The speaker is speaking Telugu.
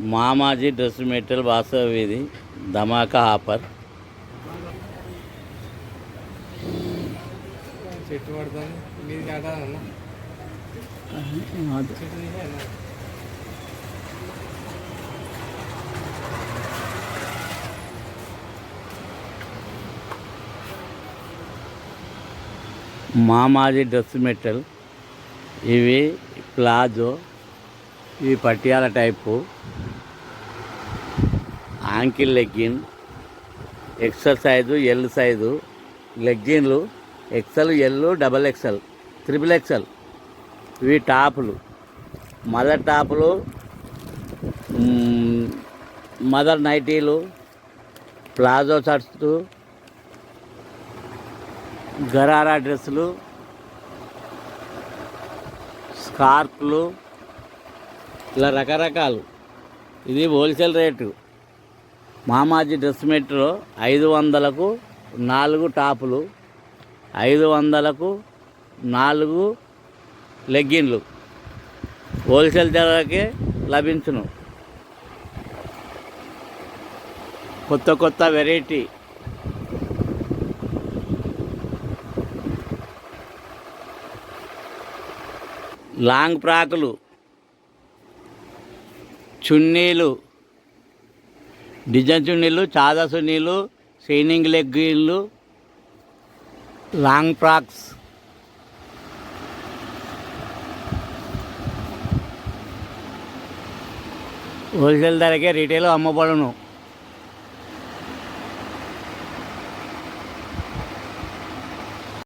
మామాజీ డ్రెస్ మెటీరియల్ వాసవ వీధి ధమాకా ఆఫర్ చెట్టు పడుతుంది మీది కాదన్న చెట్టు తీసే అన్న. Mamaji dress material. ఇవి ప్లాజో. ఇవి Patiala type. Ankle legging XL size L size లెగ్గిన్లు XL L double XL triple XL. ఇవి టాపులు. మదర్ టాపులు మదర్ నైటీలు ప్లాజో షర్ట్స్ గరారా డ్రెస్సులు స్కార్ఫ్లు ఇలా రకరకాలు. ఇది wholesale rate. Mamaji dress metro ఐదు వందలకు నాలుగు టాపులు ఐదు వందలకు నాలుగు లెగ్గిన్లు. హోల్సేల్ ధరకే లభించును. కొత్త కొత్త వెరైటీ. లాంగ్ ఫ్రాకులు చున్నీలు డిజైన్ చున్నీలు నీళ్ళు చున్నీలు లెగ్ లెగ్గిన్లు లాంగ్ ఫ్రాక్స్. హోల్సేల్ ధరకే రీటైల్ అమ్మబడును.